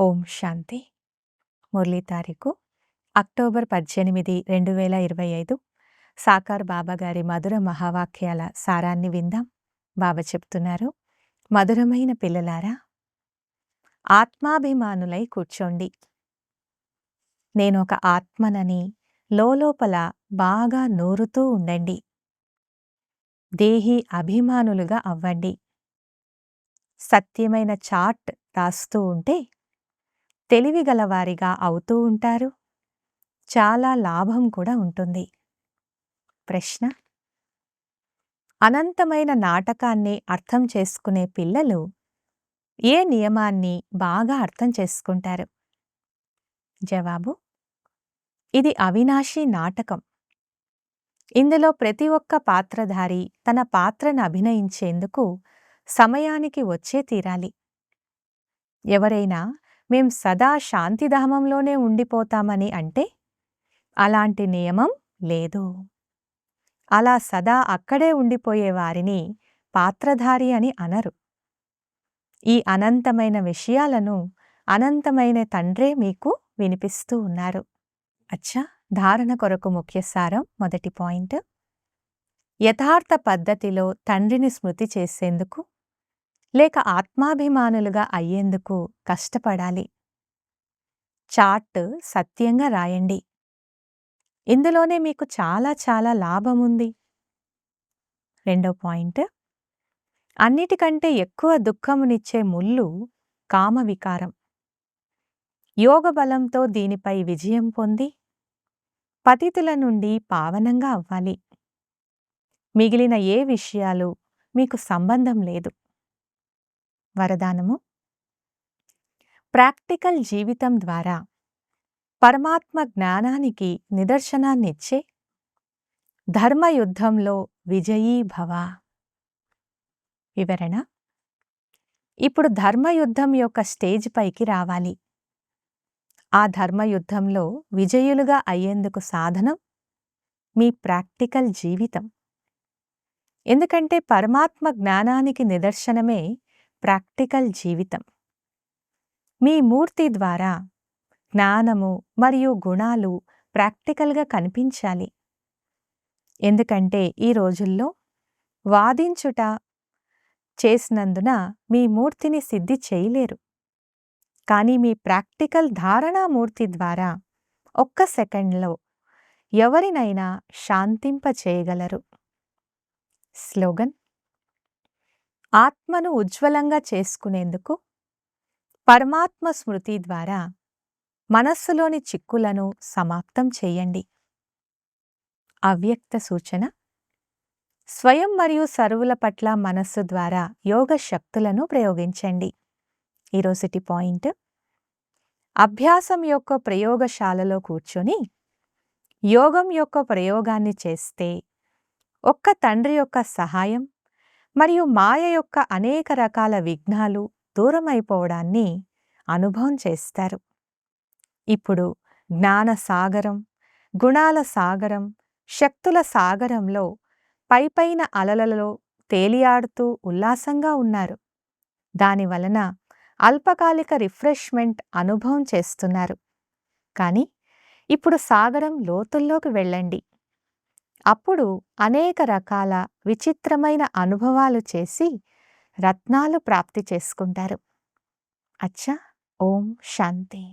ఓం శాంతి. మురళీ తారీఖు అక్టోబర్ పద్దెనిమిది రెండు వేల ఇరవై ఐదు. సాకార్ బాబా గారి మధుర మహావాక్యాల సారాన్ని విందాం. బాబా చెప్తున్నారు మధురమైన పిల్లలారా ఆత్మాభిమానులై కూర్చోండి. నేను ఒక ఆత్మనని లోలోపల బాగా నూరుతూ ఉండండి. దేహి అభిమానులుగా అవ్వండి. సత్యమైన చాట్ రాస్తూ ఉంటే తెలివిగలవారిగా అవుతూ ఉంటారు. చాలా లాభం కూడా ఉంటుంది. ప్రశ్న? అనంతమైన నాటకాన్ని అర్థం చేసుకునే పిల్లలు ఏ నియమాన్ని బాగా అర్థం చేసుకుంటారు? జవాబు? ఇది అవినాశీ నాటకం. ఇందులో ప్రతి ఒక్క పాత్రధారి తన పాత్రను అభినయించేందుకు సమయానికి వచ్చే తీరాలి. ఎవరైనా మేం సదా శాంతిధామంలోనే ఉండిపోతామని అంటే అలాంటి నియమం లేదు. అలా సదా అక్కడే ఉండిపోయే వారిని పాత్రధారి అని అనరు. ఈ అనంతమైన విషయాలను అనంతమైన తండ్రే మీకు వినిపిస్తూ ఉన్నారు. అచ్చా! ధారణ కొరకు ముఖ్యసారం మొదటి పాయింట్. యథార్థ పద్ధతిలో తండ్రిని స్మృతి చేసేందుకు లేక ఆత్మాభిమానులుగా అయ్యేందుకు కష్టపడాలి. చార్ట్ సత్యంగా రాయండి. ఇందులోనే మీకు చాలా చాలా లాభముంది. రెండో పాయింట్. అన్నిటికంటే ఎక్కువ దుఃఖమునిచ్చే ముళ్ళు కామవికారం. యోగ బలంతో దీనిపై విజయం పొంది పతితుల నుండి పావనంగా అవ్వాలి. మిగిలిన ఏ విషయాలు మీకు సంబంధం లేదు. వరదానము. ప్రాక్టికల్ జీవితం ద్వారా పరమాత్మ జ్ఞానానికి నిదర్శనాన్నిచ్చే ధర్మయుద్ధంలో విజయీభవ వివరణ? ఇప్పుడు ధర్మయుద్ధం యొక్క స్టేజ్ పైకి రావాలి. ఆ ధర్మయుద్ధంలో విజయులుగా అయ్యేందుకు సాధనం మీ ప్రాక్టికల్ జీవితం. ఎందుకంటే పరమాత్మ జ్ఞానానికి నిదర్శనమే ప్రాక్టికల్ జీవితం. మీ మూర్తి ద్వారా జ్ఞానము మరియు గుణాలు ప్రాక్టికల్గా కనిపించాలి. ఎందుకంటే ఈ రోజుల్లో వాదించుట చేసినందున మీ మూర్తిని సిద్ధి చేయలేరు. కానీ మీ ప్రాక్టికల్ ధారణామూర్తి ద్వారా ఒక్క సెకండ్లో ఎవరినైనా శాంతింపచేయగలరు. స్లోగన్ ఆత్మను ఉజ్వలంగా చేసుకునేందుకు పరమాత్మ స్మృతి ద్వారా మనస్సులోని చిక్కులను సమాప్తం చేయండి. అవ్యక్త సూచన. స్వయం మరియు సరువుల పట్ల మనస్సు ద్వారా యోగ శక్తులను ప్రయోగించండి. ఈరోజుటి పాయింట్. అభ్యాసం యొక్క ప్రయోగశాలలో కూర్చొని యోగం యొక్క ప్రయోగాన్ని చేస్తే ఒక్క తండ్రి యొక్క సహాయం మరియు మాయ యొక్క అనేక రకాల విఘ్నాలు దూరమైపోవడాన్ని అనుభవం చేస్తారు. ఇప్పుడు జ్ఞాన సాగరం గుణాల సాగరం శక్తుల సాగరంలో పైపైన అలలలో తేలియాడుతూ ఉల్లాసంగా ఉన్నారు. దానివలన అల్పకాలిక రిఫ్రెష్మెంట్ అనుభవం చేస్తున్నారు. కానీ ఇప్పుడు సాగరం లోతుల్లోకి వెళ్ళండి. అప్పుడు అనేక రకాల విచిత్రమైన అనుభవాలు చేసి రత్నాలు ప్రాప్తి చేసుకుంటారు. అచ్చా! ఓం శాంతి.